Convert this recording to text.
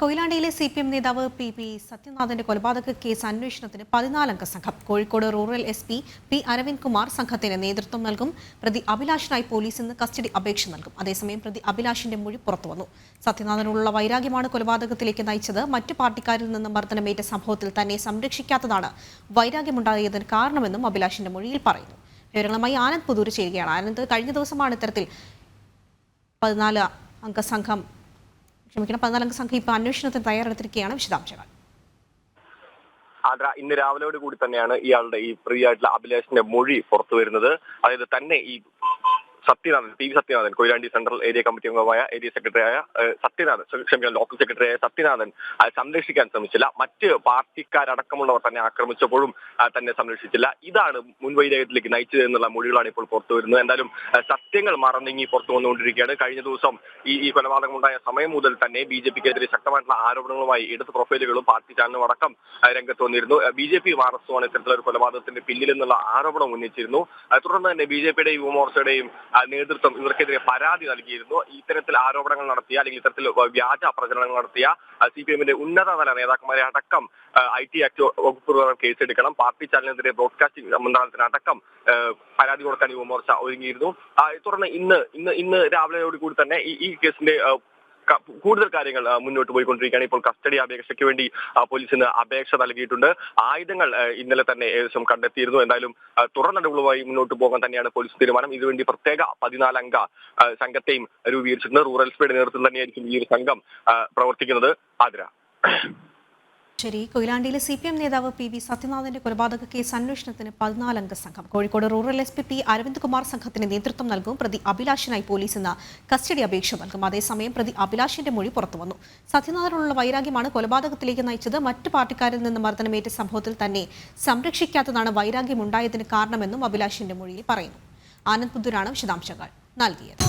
കൊയിലാണ്ടിയിലെ C P M നേതാവ് P P സത്യനാഥന്റെ കൊലപാതക കേസ് അന്വേഷണത്തിന് പതിനാലംഗ സംഘം. Kozhikode rural S P P Aravind Kumar സംഘത്തിന് നേതൃത്വം നൽകും. പ്രതി അഭിലാഷിനായി പോലീസ് ഇന്ന് കസ്റ്റഡി അപേക്ഷ നൽകും. അതേസമയം പ്രതി അഭിലാഷിന്റെ മൊഴി പുറത്തുവന്നു. സത്യനാഥനോടുള്ള വൈരാഗ്യമാണ് കൊലപാതകത്തിലേക്ക് നയിച്ചത്. മറ്റു പാർട്ടിക്കാരിൽ നിന്ന് മർദ്ദനമേറ്റ സംഭവത്തിൽ തന്നെ സംരക്ഷിക്കാത്തതാണ് വൈരാഗ്യമുണ്ടായതിന് കാരണമെന്നും അഭിലാഷിന്റെ മൊഴിയിൽ പറയുന്നു. വിവരങ്ങളുമായി ആനന്ദ് പുതൂർ ചെയ്യുകയാണ് ആനന്ദ് കഴിഞ്ഞ ദിവസമാണ് ഇത്തരത്തിൽ പതിനാല് അംഗ സംഘം ക്ഷമിക്കണം. പതിനാലംഗ സംഘം ഇപ്പോൾ അന്വേഷണത്തിന് തയ്യാറെടുത്തിരിക്കുകയാണ്. വിശദാംശങ്ങൾ. ആദ്ര ഇന്ന് രാവിലെയോട് കൂടി തന്നെയാണ് ഇയാളുടെ ഈ പ്രിയായിട്ടുള്ള അഭിലാഷിന്റെ മൊഴി പുറത്തു വരുന്നത് അതായത് തന്നെ ഈ Sathyanathan P V Sathyanathan Koyilandy central area committee അംഗമായ ഏരിയ സെക്രട്ടറിയായ സത്യനാഥൻ ക്ഷ- ക്ഷമിക്കണം ലോക്കൽ സെക്രട്ടറിയായ സത്യനാഥൻ സംരക്ഷിക്കാൻ ശ്രമിച്ചില്ല. മറ്റ് പാർട്ടിക്കാരടക്കമുള്ളവർ തന്നെ ആക്രമിച്ചപ്പോഴും തന്നെ സംരക്ഷിച്ചില്ല. ഇതാണ് മുൻവൈരാഗ്യത്തിലേക്ക് നയിച്ചത് എന്നുള്ള മൊഴികളാണ് ഇപ്പോൾ പുറത്തു വരുന്നത്. എന്തായാലും സത്യങ്ങൾ മറന്നിങ്ങി പുറത്തു വന്നുകൊണ്ടിരിക്കുകയാണ്. കഴിഞ്ഞ ദിവസം ഈ ഈ കൊലപാതകം ഉണ്ടായ സമയം മുതൽ തന്നെ ബി ജെ പിക്കെതിരെ ശക്തമായിട്ടുള്ള ആരോപണങ്ങളുമായി ഇടത് പ്രൊഫൈലുകളും പാർട്ടി ചാനലും അടക്കം രംഗത്ത് വന്നിരുന്നു. ബി ജെ പി മാർക്സുമാണ് ഇത്തരത്തിലൊരു കൊലപാതകത്തിന്റെ പിന്നിൽ എന്നുള്ള ആരോപണം ഉന്നയിച്ചിരുന്നു. തുടർന്ന് തന്നെ ബി ജെ പിയുടെയും യുവമോർച്ചയുടെയും നേതൃത്വം ഇവർക്കെതിരെ പരാതി നൽകിയിരുന്നു. ഇത്തരത്തിൽ ആരോപണങ്ങൾ നടത്തിയ അല്ലെങ്കിൽ ഇത്തരത്തിൽ വ്യാജ പ്രചരണങ്ങൾ നടത്തിയ സി പി എമ്മിന്റെ ഉന്നതതല നേതാക്കന്മാരെ അടക്കം ഐ ടി ആക്ട് വകുപ്പ് പ്രകാരം കേസെടുക്കണം. പാർട്ടി ചാനലിനെതിരെ ബ്രോഡ്കാസ്റ്റിംഗ് മന്ത്രാലയത്തിനടക്കം അടക്കം പരാതി കൊടുക്കാൻ യുവമോർച്ച ഒരുങ്ങിയിരുന്നു. തുടർന്ന് ഇന്ന് ഇന്ന് ഇന്ന് രാവിലെയോടുകൂടി തന്നെ ഈ കേസിന്റെ കൂടുതൽ കാര്യങ്ങൾ മുന്നോട്ട് പോയിക്കൊണ്ടിരിക്കുകയാണ്. ഇപ്പോൾ കസ്റ്റഡി അപേക്ഷയ്ക്ക് വേണ്ടി പോലീസിന് അപേക്ഷ നൽകിയിട്ടുണ്ട്. ആയുധങ്ങൾ ഇന്നലെ തന്നെ ഏകദേശം കണ്ടെത്തിയിരുന്നു. എന്തായാലും തുടർ നടപടികളുമായി മുന്നോട്ട് പോകാൻ തന്നെയാണ് പോലീസ് തീരുമാനം. ഇതിനുവേണ്ടി പ്രത്യേക പതിനാലംഗ സംഘത്തെയും രൂപീകരിച്ചിട്ടുണ്ട്. റൂറൽ സ്പീഡ് നേതൃത്വം തന്നെയായിരിക്കും ഈ ഒരു സംഘം പ്രവർത്തിക്കുന്നത്. ആതിര. ശരി കൊയിലാണ്ടിയിലെ സി പി എം നേതാവ് പി വി സത്യനാഥന്റെ കൊലപാതക കേസ് അന്വേഷണത്തിന് പതിനാലംഗ സംഘം. Kozhikode rural S P P Aravind Kumar സംഘത്തിന് നേതൃത്വം നൽകും. പ്രതി അഭിലാഷിനായി പോലീസ് ഇന്ന് കസ്റ്റഡി അപേക്ഷ നൽകും. അതേസമയം പ്രതി അഭിലാഷിന്റെ മൊഴി പുറത്തുവന്നു സത്യനാഥനോടുള്ള വൈരാഗ്യമാണ് കൊലപാതകത്തിലേക്ക് നയിച്ചത്. മറ്റ് പാർട്ടിക്കാരിൽ നിന്ന് മർദ്ദനമേറ്റ സംഭവത്തിൽ തന്നെ സംരക്ഷിക്കാത്തതാണ് വൈരാഗ്യമുണ്ടായതിന് കാരണമെന്നും അഭിലാഷിന്റെ മൊഴിയിൽ പറയുന്നു. ആനന്ദ് പുതുരാണ് വിശദാംശങ്ങൾ നൽകിയത്.